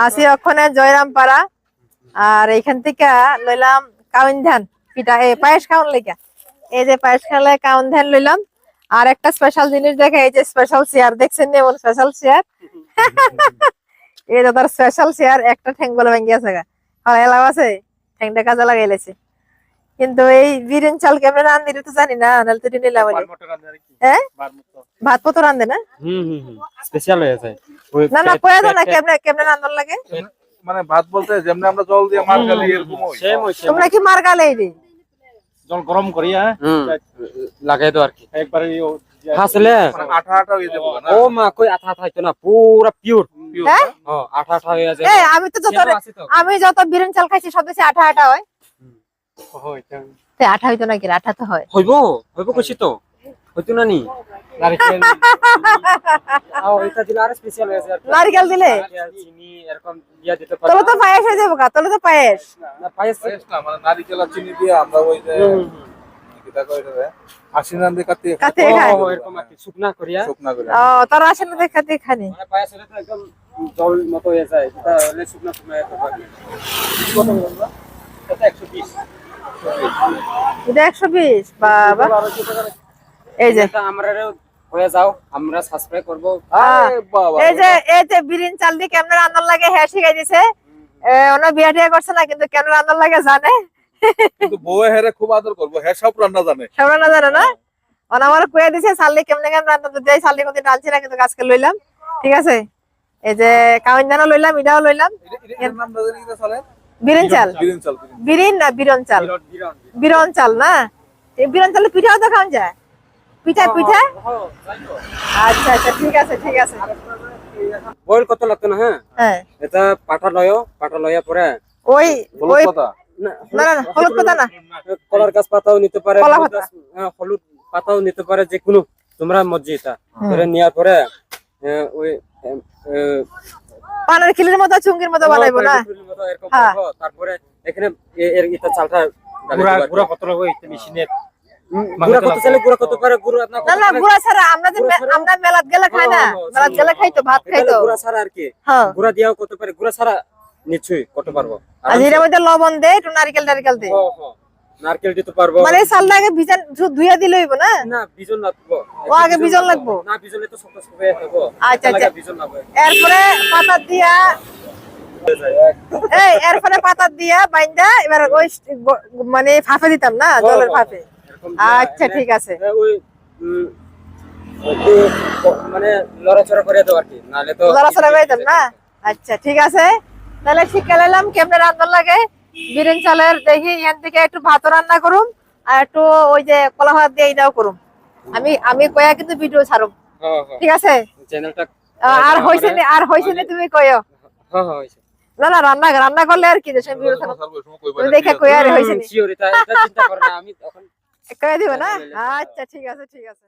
আসি ওখানে জয়রাম পাড়া আর এইখান থেকে লইলাম কাউন ধান পিঠা এ পায়েস খাওয়ান লেগা। এই যে পায়েস খাওয়ালে কাউন ধান লইলাম আর একটা স্পেশাল জিনিস দেখে এই যে স্পেশাল চেয়ার দেখছেন নি এমন স্পেশাল চেয়ার এই যে তার স্পেশাল চেয়ার একটা ঠ্যাং বলে ভেঙে আছে গা। আর এলাও আছে ঠ্যাংটা কাজে লাগাইলেছে কিন্তু এই বিরিন চাল কেমন রান্ধি তো জানি না? নাহলে তো নিলাম হ্যাঁ? ভাত পতো রান্ধে না? হুম হুম হুম। স্পেশাল হয়েছে ওই না না কয়ে না কেমনে কেমনে লাগে? মানে ভাত বলতে যেমনি আমরা জল দিয়ে মার গালি এরকম তোমরা কি মার গালে এই রে জল গরম করিয়া লাগাই দাও আর কি। একবারে হাসলে? মানে আঠা আঠা হয়ে যাব না? ও মা কই আঠা আঠা হইতো না পুরা পিওর হ্যাঁ? ও আঠা আঠা হয়ে যায় এই আমি তো যত আমি যত বিরিন চাল খাইছি সব বেশি আঠা আঠা হয়। তে আঠা হইতো নাকি? রে? আঠা তো হয়। হইব হইব কইছি তো। হইতো না নি? নারকেল। কি। নারকেল দিলে? নারকেল, চিনি এরকম দিয়া দিতে তোলে পারো তো পায়েস হয়ে যাব গা তোলে তো পায়েস। মানে আর চিনি দিয়ে আমরা ওই যে কিটা কই রে। আশিনান দিয়ে কাটি কাটে ও, খায় ও, এরকম আর কি শুকনা করিয়া। শুকনা করে ও তোর আসে না দেখাতে খানি পায়েস হলে তো একদম জল মতো যায় এটা হলে শুকনা শুকনা এত পারবে কত বলব এটা 120 এটা একশো বিশ বাবা। এই যে। আমরাও হয়ে যাও আমরা সাবস্ক্রাইব করব। এই যে এই যে বিরিন চাল দিয়ে কেমন রান্নার লাগে হ্যাঁ শিখাই দিছে। ওনা বিয়া টিয়া করছে না কিন্তু কেন রান্নার লাগে জানে। কিন্তু বউয়ে হেরে খুব আদর করব। হ্যাঁ সব রান্না জানে। সব রান্না জানে না? ওনা আমার কয়ে দিছে কেমনে কেমন রান্না তো কোনদিন রাঁধছি না কিন্তু আজকে লইলাম। ঠিক আছে? এই যে কাউন জানা লইলাম। এটাও লইলাম নাম জানি চলে। বিরিন চাল বিরিন চাল। বিরিন। না বিরন চাল। বিরন চাল না? এই বিরন চালের পিঠাও তো খাওয়া যায়। পিঠা পিঠা আচ্ছা আচ্ছা ঠিক আছে ঠিক আছে। বয়েল কত লাগতো না হ্যাঁ? হ্যাঁ। এটা পাঠা লয় পাঠা লয়া পরে ওই ওই না, না না না, হলুদ পাতা না। কলার গাছ পাতাও নিতে পারে হলুদ পাতা। গাছ, হ্যাঁ, হলুদ পাতাও নিতে পারে যে কোনো তোমরা মর্জি এটা। ধরে নেওয়ার পরে ওই পানের খিলির মতো চুঙ্গির মতো বানাইবো না? হ্যাঁ। তারপরে এখানে এর এটা চালটা ডালে গুড়া কত লাগবে মেশিনের হুম, গুড়া কত চাইলে গুড়া কত পারে গুড়া না গুড়া ছাড়া আমরা যে আমরা মেলাত গেলে খাই না। হ্যাঁ, হ্যাঁ, মেলাত গেলে খাইতো ভাত খাইতো। গুড়া ছাড়া আর কি? হ্যাঁ। গুড়া দিয়াও কত পারে? গুড়া ছাড়া নিশ্চয়ই কত পারব? আর এর মধ্যে লবণ দে একটু নারকেল টারকেল দে। নারকেল দিতে পারব। মানে চালটা আগে ভিজান ধুইয়া দিলে হইব না? না বিজন লাগবো। ও আগে বিজন লাগবো? না তো শক্ত হয়ে থাকব আচ্ছা, আচ্ছা। বিজন লাগবে। এরপরে পাতা দিয়া এই এরপরে পাতা দিয়া বাইন্দা এবার ওই মানে ফাফে দিতাম না জলের ফাফে। আচ্ছা ঠিক আছে। এ, ওই উম, মানে লড়াচড়া করে দাও আর কি নাহলে তো লড়াচড়া করে দিতাম না? আচ্ছা ঠিক আছে। তাহলে শিখে নিলাম কেমনে রান্না লাগে। বিরিন চালের দেখি এখান থেকে একটু ভাত রান্না করুম আর একটু ওই যে কলা ভাত দিয়ে এটাও করুম। আমি আমি কয়া কিন্তু ভিডিও ছাড়ুম। হ্যাঁ হ্যাঁ। ঠিক আছে? চ্যানেলটা আর হইছে নি আর হইছে নি তুমি কয়ো? হ্যাঁ হ্যাঁ না না রান্না রান্না করলে আর কি যে দেখে কয়া আর হইছে নি। শিওর এটা এটা চিন্তা করো না আমি তখন কয়ে দিব না? আচ্ছা ঠিক আছে ঠিক আছে।